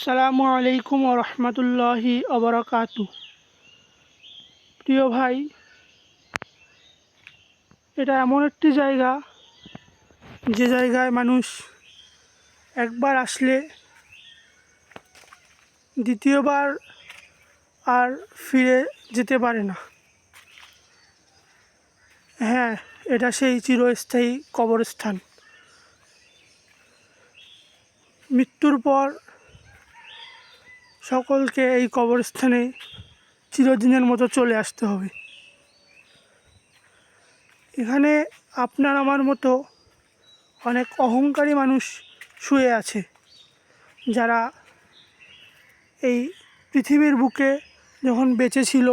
আসসালামু আলাইকুম রহমতুল্লাহি অবরাকাতু প্রিয় ভাই, এটা এমন একটি জায়গা, যে জায়গায় মানুষ একবার আসলে দ্বিতীয়বার আর ফিরে যেতে পারে না। হ্যাঁ এটা সেই চিরস্থায়ী কবরস্থান। মৃত্যুর পর সকলকে এই কবরস্থানে চিরদিনের মতো চলে আসতে হবে। এখানে আপনার আমার মতো অনেক অহংকারী মানুষ শুয়ে আছে, যারা এই পৃথিবীর বুকে যখন বেঁচে ছিল,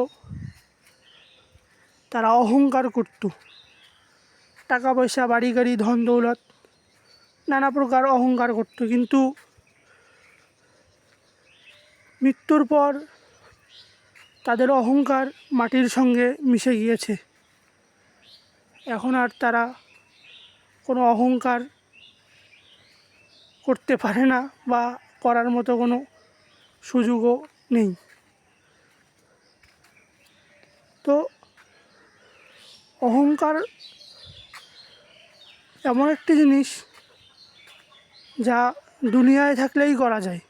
তারা অহংকার করত। টাকা পয়সা, বাড়ি গাড়ি ধন দৌলত নানা প্রকার অহংকার করত। কিন্তু মৃত্যুর পর তাদের অহংকার মাটির সঙ্গে মিশে গিয়েছে। এখন আর তারা কোনো অহংকার করতে পারে না বা করার মতো কোনো সুযোগও নেই। তো অহংকার এমন একটি জিনিস যা দুনিয়ায় থাকলেই করা যায়।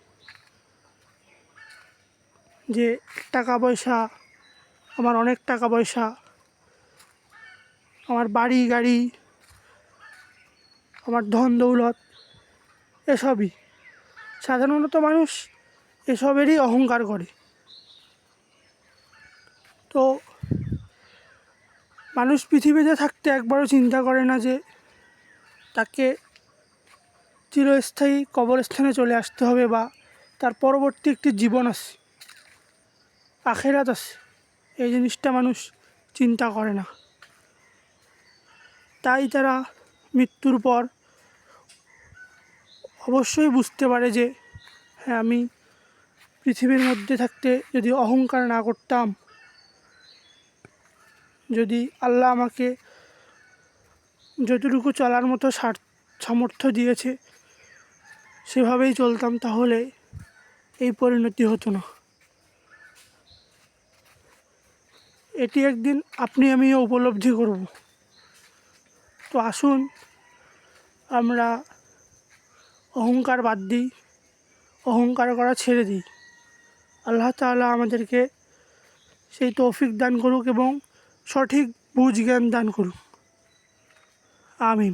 যে টাকা পয়সা আমার অনেক টাকা পয়সা আমার বাড়ি, গাড়ি, আমার ধন দৌলত, এসবই। সাধারণত মানুষ এসবেরই অহংকার করে। তো মানুষ পৃথিবীতে থাকতে একবারও চিন্তা করে না যে তাকে চিরস্থায়ী কবরস্থানে চলে আসতে হবে বা তার পরবর্তী একটি জীবন আছে আখেরাত আছে এই জিনিসটা মানুষ চিন্তা করে না। তাই তারা মৃত্যুর পর অবশ্যই বুঝতে পারে যে হ্যাঁ আমি পৃথিবীর মধ্যে থাকতে যদি অহংকার না করতাম, যদি আল্লাহ আমাকে যতটুকু চলার মতো সামর্থ্য দিয়েছে, সেভাবেই চলতাম, তাহলে এই পরিণতি হতো না। এটি একদিন আপনি আমিও উপলব্ধি করব। তো আসুন, আমরা অহংকার বাদ দিই, অহংকার করা ছেড়ে দিই। আল্লাহ তাআলা আমাদেরকে সেই তৌফিক দান করুক এবং সঠিক বুঝ জ্ঞান দান করুক। আমিন।